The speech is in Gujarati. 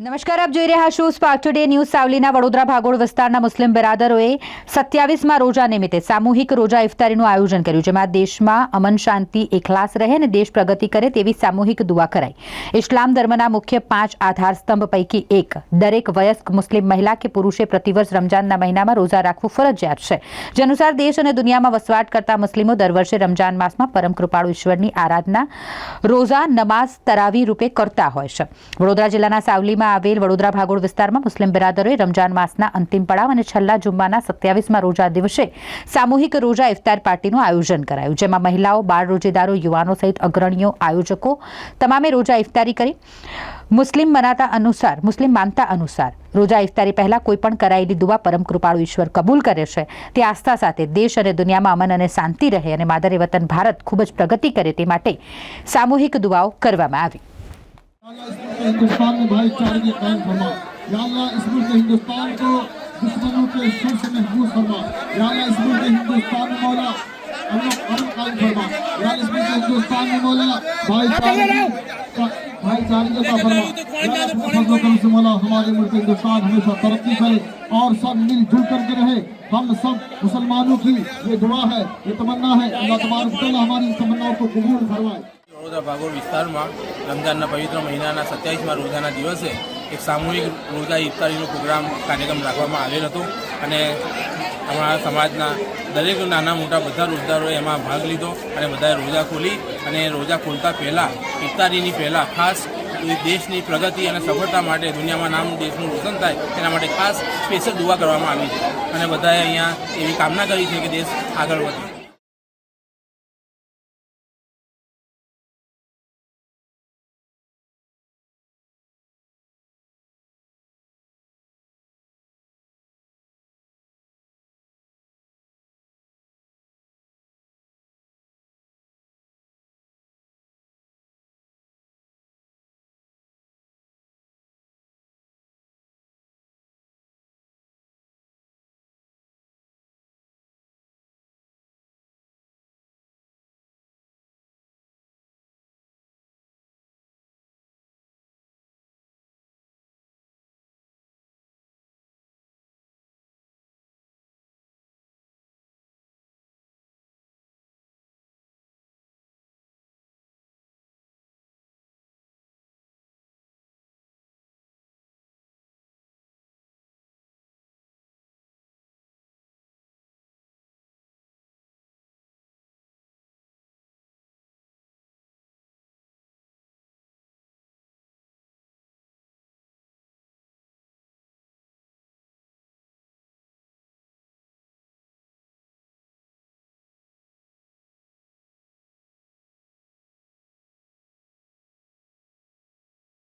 નમસ્કાર, આપ જોઈ રહ્યા છો સ્પાર્ક ટુડે ન્યૂઝ સાવલીના વડોદરા ભાગોળ વિસ્તારના મુસ્લિમ બિરાદરોએ સત્યાવીસમાં રોજા નિમિત્તે સામૂહિક રોજા ઇફતારીનું આયોજન કર્યું, જેમાં દેશમાં અમન શાંતિ એકલાસ રહે અને દેશ પ્રગતિ કરે તેવી સામૂહિક દુઆ કરાઈ. ઇસ્લામ ધર્મના મુખ્ય પાંચ આધાર સ્તંભ પૈકી એક, દરેક વયસ્ક મુસ્લિમ મહિલા કે પુરુષે પ્રતિવર્ષ રમજાનના મહિનામાં રોજા રાખવું ફરજિયાત છે. જે અનુસાર દેશ અને દુનિયામાં વસવાટ કરતા મુસ્લિમો દર વર્ષે રમજાન માસમાં પરમ કૃપાળુ ઈશ્વરની આરાધના રોઝા નમાઝ તરાવી રૂપે કરતા હોય છે. વડોદરા જિલ્લાના સાવલીમાં આવેલ વડોદરા ભાગોળ વિસ્તારમાં મુસ્લિમ બિરાદરોએ રમજાન માસના અંતિમ પડાવ અને છેલ્લા જુમ્માના સત્યાવીસમાં રોજા દિવસે સામૂહિક રોજા ઇફતાર પાર્ટીનું આયોજન કરાયું, જેમાં મહિલાઓ, બાળ રોજેદારો, યુવાનો સહિત અગ્રણીઓ, આયોજકો તમામે રોજા ઇફતારી કરી. મુસ્લિમ મનાતા અનુસાર, મુસ્લિમ માનતા અનુસાર રોજા ઇફતારી પહેલા કોઈ પણ કરાયેલી દુવા પરમ કૃપાળુ ઈશ્વર કબૂલ કરે છે. તે આસ્થા સાથે દેશ અને દુનિયામાં અમન અને શાંતિ રહે અને માદરે વતન ભારત ખૂબ જ પ્રગતિ કરે તે માટે સામૂહિક દુવાઓ કરવામાં આવી. हिंदुस्तान में भाईचारे कायम फरमा या अल्लाह इस मुल्क हिंदुस्तान को दुश्मनों के शर से महफूज फरमा या अल्लाह इस मुल्क हिंदुस्तान में मौला हम लोग अमन कायम फरमा या अल्लाह इस मुल्क हिंदुस्तान में मौला भाईचारे का- भाईचारे का फरमा या अल्लाह अपने फजल करम से मौला हमारे मुल्क हिंदुस्तान हमेशा तरक्की करे और सब मिलजुल करके रहे हम सब मुसलमानों की ये दुआ है ये तमन्ना है अल्लाह तबारक व तआला हमारी इन तमन्नाओं को कबूल फरमाए વડોદરા ભાગોળ વિસ્તારમાં રમજાનના પવિત્ર મહિનાના સત્યાવીસમાં રોજાના દિવસે એક સામૂહિક રોજા ઇફતારીનો પ્રોગ્રામ કાર્યક્રમ રાખવામાં આવેલ હતો અને અમારા સમાજના દરેક નાના મોટા બધા રોજદારોએ એમાં ભાગ લીધો અને બધાએ રોજા ખોલી અને રોજા ખોલતા પહેલાં, ઇફતારીની પહેલાં ખાસ દેશની પ્રગતિ અને સફળતા માટે દુનિયામાં નામ દેશનું રોશન થાય એના માટે ખાસ સ્પેશિયલ દુઆ કરવામાં આવી છે. અને બધાએ અહીંયા એવી કામના કરી છે કે દેશ આગળ વધે.